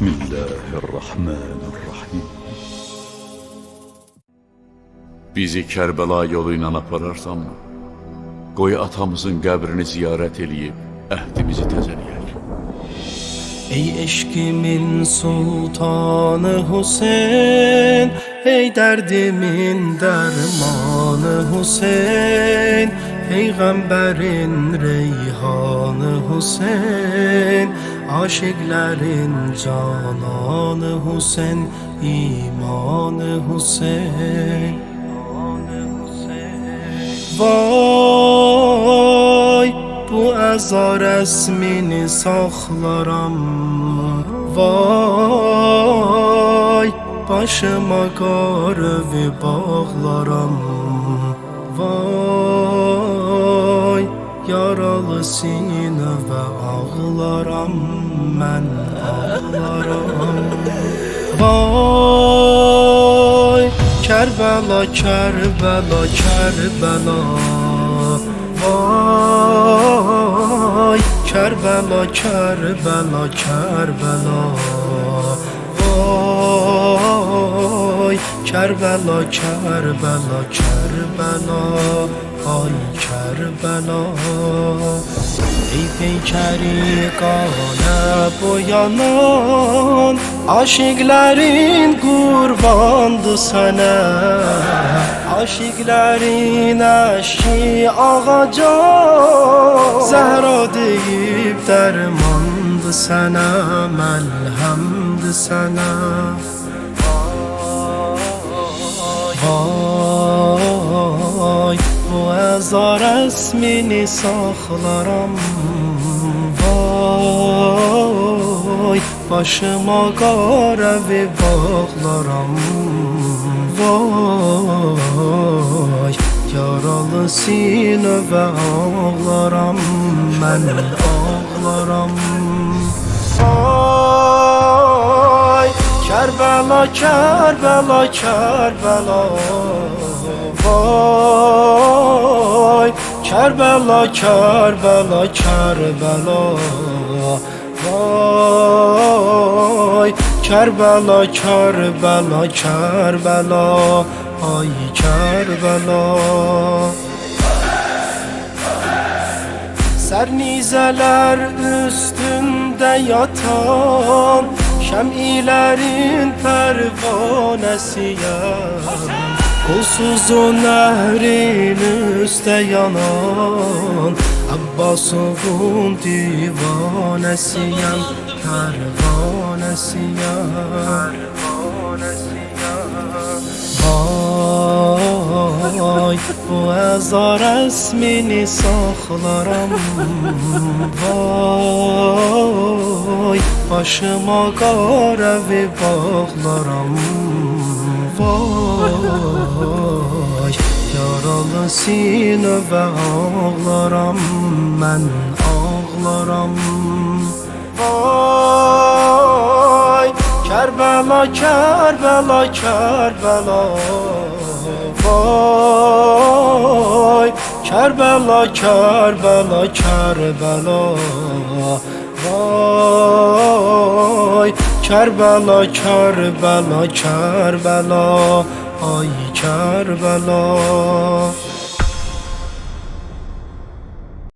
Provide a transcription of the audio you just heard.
Bismillahirrahmanirrahim. Bizi Kərbəla yolu ilə apararsanmı? Qoy atamızın qəbrini ziyarət eləyib əhdimizi təzələyək. Ey eşkimin sultanı Hüseyin Ey derdimin dermanı Hüseyin Peygamberin reyhanı Hüseyin Aşıkların cananı Hüseyin imanı Hüseyin Vay bu əza rəsmini saxlaram Vay başıma qarıvi bağlaram Vay yaralı sinə və ağlaram mən ağlaram Vay Kərbəla Kərbəla Kərbəla Vay Kərbəla Kərbəla Kərbəla Vay Kərbəla Kərbəla Kərbəla Ay Kərbəla Ey peykəri qana boyanan Aşıqlərin qurbandı sənə Aşıqlərin əşki ağaca Zəhra deyib dərmandı sənə Məlhəmdi sənə Vay bu əza rəsmini saxlaram. Vay başıma qarəvi bağlaram. Vay yaralı sinə və ağlaram. Mən ağlaram. Vay Kərbəla, Kərbəla, Kərbəla. Vay Kərbəla, Kərbəla, Kərbəla Vay Kərbəla, Kərbəla, Kərbəla Ay Kərbəla Sernizələr üstündə yatan Şəmilərin pərvanəsiyəm Qulsuzun nəhrin üstə yanan Abbasovun divanəsiyəm Pərvanəsiyəm Vay bu əza rəsmini saxlaram Vay başıma qarəvi bağlaram. Vay yaralı sinə və ağlaram Mən ağlaram Vay Kərbəla, Kərbəla, Kərbəla Vay Kərbəla, Kərbəla, Kərbəla Vay Kərbəla, Kərbəla, Kərbəla Ay Kərbəla